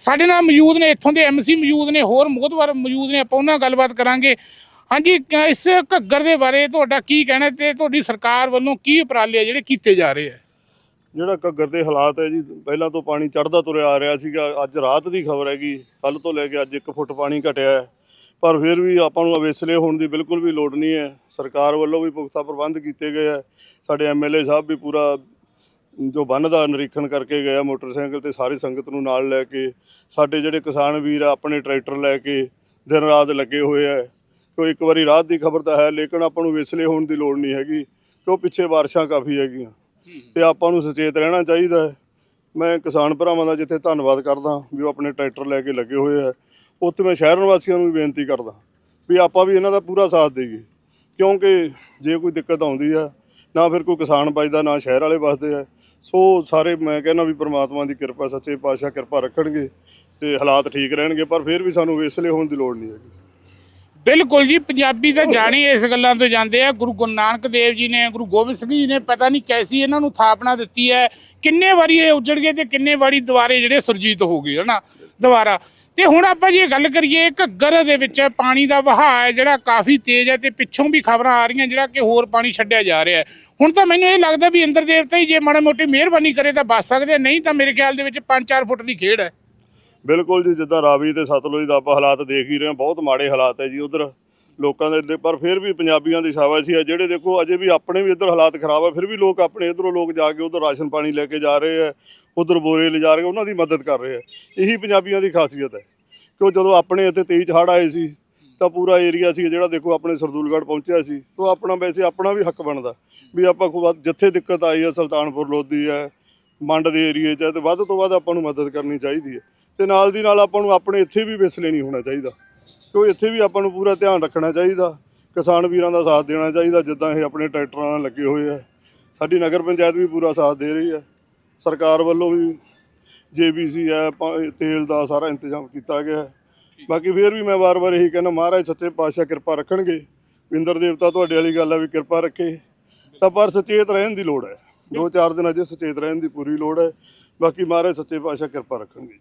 ਸਾਡੇ ਨਾਲ ਮੌਜੂਦ ਨੇ, ਇੱਥੋਂ ਦੇ ਐਮਸੀ ਮੌਜੂਦ ਨੇ, ਹੋਰ ਮੋਹਤਵਰ ਮੌਜੂਦ ਨੇ, ਆਪਾਂ ਉਹਨਾਂ ਨਾਲ ਗੱਲਬਾਤ ਕਰਾਂਗੇ। ਹਾਂਜੀ ਇਸ ਘੱਗਰ ਦੇ ਬਾਰੇ ਤੁਹਾਡਾ ਕੀ ਕਹਿਣਾ ਤੇ ਤੁਹਾਡੀ ਸਰਕਾਰ ਵੱਲੋਂ ਕੀ ਉਪਰਾਲੇ ਆ ਜਿਹੜੇ ਕੀਤੇ ਜਾ ਰਹੇ ਆ? ਜਿਹੜਾ ਘੱਗਰ ਦੇ ਹਾਲਾਤ ਹੈ ਜੀ, ਪਹਿਲਾਂ ਤੋਂ ਪਾਣੀ ਚੜਦਾ ਤੁਰਿਆ ਆ ਰਿਹਾ ਸੀਗਾ, ਅੱਜ ਰਾਤ ਦੀ ਖਬਰ ਹੈਗੀ ਕੱਲ ਤੋਂ ਲੈ ਕੇ ਅੱਜ 1 ਫੁੱਟ ਪਾਣੀ ਘਟਿਆ ਹੈ। ਪਰ ਫਿਰ ਵੀ ਆਪਾਂ ਨੂੰ ਅਵੇਸਲੇ ਹੋਣ ਦੀ ਬਿਲਕੁਲ ਵੀ ਲੋੜ ਨਹੀਂ ਹੈ। ਸਰਕਾਰ ਵੱਲੋਂ ਵੀ ਪੁਖਤਾ ਪ੍ਰਬੰਧ ਕੀਤੇ ਗਏ ਆ ਸਾਡੇ ਐਮਐਲਏ ਸਾਹਿਬ ਵੀ ਪੂਰਾ ਜੋ ਬੰਨ ਦਾ ਨਿਰੀਖਣ ਕਰਕੇ ਗਿਆ ਮੋਟਰਸਾਈਕਲ ਤੇ ਸਾਰੀ ਸੰਗਤ ਨੂੰ ਨਾਲ ਲੈ ਕੇ, ਸਾਡੇ ਜਿਹੜੇ ਕਿਸਾਨ ਵੀਰ ਆ, ਆਪਣੇ ਟਰੈਕਟਰ ਲੈ ਕੇ ਦਿਨ ਰਾਤ ਲੱਗੇ ਹੋਏ ਆ। ਕੋਈ ਇੱਕ ਵਾਰੀ ਰਾਤ ਦੀ ਖਬਰ ਤਾਂ ਹੈ, ਲੇਕਿਨ ਆਪਾਂ ਨੂੰ ਵਿਸਲੇ ਹੋਣ ਦੀ ਲੋੜ ਨਹੀਂ ਹੈਗੀ, ਕਿਉਂ ਪਿੱਛੇ ਬਾਰਿਸ਼ਾਂ ਕਾਫੀ ਹੈਗੀਆਂ। ਤੇ ਆਪਾਂ ਨੂੰ ਸੁਚੇਤ ਰਹਿਣਾ ਚਾਹੀਦਾ ਹੈ। ਮੈਂ ਕਿਸਾਨ ਭਰਾਵਾਂ ਦਾ ਜਿੱਥੇ ਧੰਨਵਾਦ ਕਰਦਾ ਵੀ ਉਹ ਆਪਣੇ ਟਰੈਕਟਰ ਲੈ ਕੇ ਲੱਗੇ ਹੋਏ ਆ। ਉੱਥੇ ਮੈਂ ਸ਼ਹਿਰ ਨਿਵਾਸੀਆਂ ਨੂੰ ਵੀ ਬੇਨਤੀ ਕਰਦਾ ਵੀ ਆਪਾਂ ਵੀ ਇਹਨਾਂ ਦਾ ਪੂਰਾ ਸਾਥ ਦੇਈਏ। ਕਿਉਂਕਿ ਜੇ ਕੋਈ ਦਿੱਕਤ ਆਉਂਦੀ ਆ, ਨਾ ਫਿਰ ਕੋਈ ਕਿਸਾਨ ਬਚਦਾ ਨਾ ਸ਼ਹਿਰ ਵਾਲੇ ਬਚਦੇ ਆ। ਸੋ ਸਾਰੇ ਮੈਂ ਕਹਿੰਦਾ ਵੀ ਪ੍ਰਮਾਤਮਾ ਦੀ ਕਿਰਪਾ, ਸੱਚੇ ਪਾਤਸ਼ਾਹ ਕਿਰਪਾ ਰੱਖਣਗੇ ਤੇ ਹਾਲਾਤ ਠੀਕ ਰਹਿਣਗੇ, ਪਰ ਫਿਰ ਵੀ ਸਾਨੂੰ ਵੇਸਲੇ ਹੋਣ ਦੀ ਲੋੜ ਨਹੀਂ ਹੈਗੀ। ਬਿਲਕੁਲ ਜੀ, ਪੰਜਾਬੀ ਤਾਂ ਜਾਣੀ ਇਸ ਗੱਲਾਂ ਤੋਂ ਜਾਂਦੇ ਆ। ਗੁਰੂ ਗੁਰੂ ਨਾਨਕ ਦੇਵ ਜੀ ਨੇ, ਗੁਰੂ ਗੋਬਿੰਦ ਸਿੰਘ ਜੀ ਨੇ ਪਤਾ ਨਹੀਂ ਕੈਸੀ ਇਹਨਾਂ ਨੂੰ ਥਾਪਨਾ ਦਿੱਤੀ ਹੈ। ਕਿੰਨੇ ਵਾਰੀ ਇਹ ਉੱਜੜ ਗਏ ਤੇ ਕਿੰਨੇ ਵਾਰੀ ਦੁਬਾਰੇ ਜਿਹੜੇ ਸੁਰਜੀਤ ਹੋ ਗਏ ਹਨਾ, ਦੁਬਾਰਾ। ਤੇ ਹੁਣ ਆਪਾਂ ਜੇ ਗੱਲ ਕਰੀਏ ਘੱਗਰ ਦੇ ਵਿੱਚ, ਪਾਣੀ ਦਾ ਵਹਾਅ ਹੈ ਜਿਹੜਾ ਕਾਫੀ ਤੇਜ਼ ਹੈ ਤੇ ਪਿੱਛੋਂ ਵੀ ਖਬਰਾਂ ਆ ਰਹੀਆਂ ਜਿਹੜਾ ਕਿ ਹੋਰ ਪਾਣੀ ਛੱਡਿਆ ਜਾ ਰਿਹਾ ਹੈ। ਹੁਣ ਤਾਂ ਮੈਨੂੰ ਇਹ ਲੱਗਦਾ ਵੀ ਇੰਦਰ ਦੇਵਤਾ ਹੀ ਜੇ ਮਾੜਾ ਮੋਟੀ ਮਿਹਰਬਾਨੀ ਕਰੇ ਤਾਂ ਬਚ ਸਕਦੇ ਨਹੀਂ ਤਾਂ ਮੇਰੇ ਖਿਆਲ ਦੇ ਵਿੱਚ 5-4 ਫੁੱਟ ਦੀ ਖੇਡ ਹੈ। ਬਿਲਕੁਲ ਜੀ, ਜਿੱਦਾਂ ਰਾਵੀ ਤੇ ਸਤਲੁਜ ਦਾ ਆਪਾਂ ਹਾਲਾਤ ਦੇਖ ਹੀ ਰਹੇ ਹਾਂ, ਬਹੁਤ ਮਾੜੇ ਹਾਲਾਤ ਹੈ ਜੀ ਉਧਰ ਲੋਕਾਂ ਦੇ ਪਰ ਫਿਰ ਵੀ ਪੰਜਾਬੀਆਂ ਦੀ ਸ਼ਾਬਾਸ਼ੀ ਹੈ ਜਿਹੜੇ ਦੇਖੋ ਅਜੇ ਵੀ ਆਪਣੇ ਵੀ ਇੱਧਰ ਹਾਲਾਤ ਖਰਾਬ ਹੈ, ਫਿਰ ਵੀ ਲੋਕ ਆਪਣੇ ਇੱਧਰੋਂ ਲੋਕ ਜਾ ਕੇ ਉਧਰ ਰਾਸ਼ਨ ਪਾਣੀ ਲੈ ਕੇ ਜਾ ਰਹੇ ਹੈ, ਉਧਰ ਬੋਰੇ ਲਿਜਾ ਰਹੇ ਉਹਨਾਂ ਦੀ ਮਦਦ ਕਰ ਰਹੇ ਹੈ, ਇਹੀ ਪੰਜਾਬੀਆਂ ਦੀ ਖਾਸੀਅਤ ਹੈ। ਕਿਉਂ ਜਦੋਂ ਆਪਣੇ ਇੱਥੇ 23 ਚ ਹੜ੍ਹ ਆਏ ਸੀ, ਤਾਂ ਪੂਰਾ ਏਰੀਆ ਸੀ ਜਿਹੜਾ ਦੇਖੋ ਆਪਣੇ ਸਰਦੂਲਗੜ੍ਹ ਪਹੁੰਚਿਆ ਸੀ। ਤੋਂ ਆਪਣਾ ਵੈਸੇ ਆਪਣਾ ਵੀ ਹੱਕ ਬਣਦਾ ਵੀ ਆਪਾਂ ਕੋ ਜਿੱਥੇ ਦਿੱਕਤ ਆਈ ਹੈ ਸੁਲਤਾਨਪੁਰ ਲੋਧੀ ਹੈ ਮੰਡ ਦੇ ਏਰੀਏ 'ਚ ਹੈ ਤੇ ਵੱਧ ਤੋਂ ਵੱਧ ਆਪਾਂ ਨੂੰ ਮਦਦ ਕਰਨੀ ਚਾਹੀਦੀ ਹੈ ਤੇ ਨਾਲ ਦੀ ਨਾਲ ਆਪਾਂ ਨੂੰ ਆਪਣੇ ਇੱਥੇ ਵੀ ਵਿਸਲੇ ਨਹੀਂ ਹੋਣਾ ਚਾਹੀਦਾ। ਕਿਉਂ ਇੱਥੇ ਵੀ ਆਪਾਂ ਨੂੰ ਪੂਰਾ ਧਿਆਨ ਰੱਖਣਾ ਚਾਹੀਦਾ। ਕਿਸਾਨ ਵੀਰਾਂ ਦਾ ਸਾਥ ਦੇਣਾ ਚਾਹੀਦਾ, ਜਿੱਦਾਂ ਇਹ ਆਪਣੇ ਟਰੈਕਟਰਾਂ ਨਾਲ ਲੱਗੇ ਹੋਏ ਆ। ਸਾਡੀ ਨਗਰ ਪੰਚਾਇਤ ਵੀ ਪੂਰਾ ਸਾਥ ਦੇ ਰਹੀ ਹੈ ਸਰਕਾਰ ਵੱਲੋਂ ਵੀ ਜੀਬੀਸੀ ਹੈ, ਪਾ- ਤੇਲ ਦਾ ਸਾਰਾ ਇੰਤਜ਼ਾਮ ਕੀਤਾ ਗਿਆ ਹੈ। ਬਾਕੀ ਫਿਰ ਵੀ ਮੈਂ ਵਾਰ-ਵਾਰ ਇਹੀ ਕਹਿੰਦਾ, ਮਹਾਰਾਜ ਸੱਚੇ ਪਾਤਸ਼ਾਹ ਕਿਰਪਾ ਰੱਖਣਗੇ। ਵਿੰਦਰ ਦੇਵਤਾ ਤੁਹਾਡੇ ਵਾਲੀ ਗੱਲ ਹੈ ਵੀ ਕਿਰਪਾ ਰੱਖੇ। ਤਾਂ ਪਰ ਸੁਚੇਤ ਰਹਿਣ ਦੀ ਲੋੜ ਹੈ। ਦੋ ਚਾਰ ਦਿਨ ਅਜੇ ਸੁਚੇਤ ਰਹਿਣ ਦੀ ਪੂਰੀ ਲੋੜ ਹੈ। ਬਾਕੀ ਮਹਾਰਾਜ ਸੱਚੇ ਪਾਤਸ਼ਾਹ ਕਿਰਪਾ ਰੱਖਣਗੇ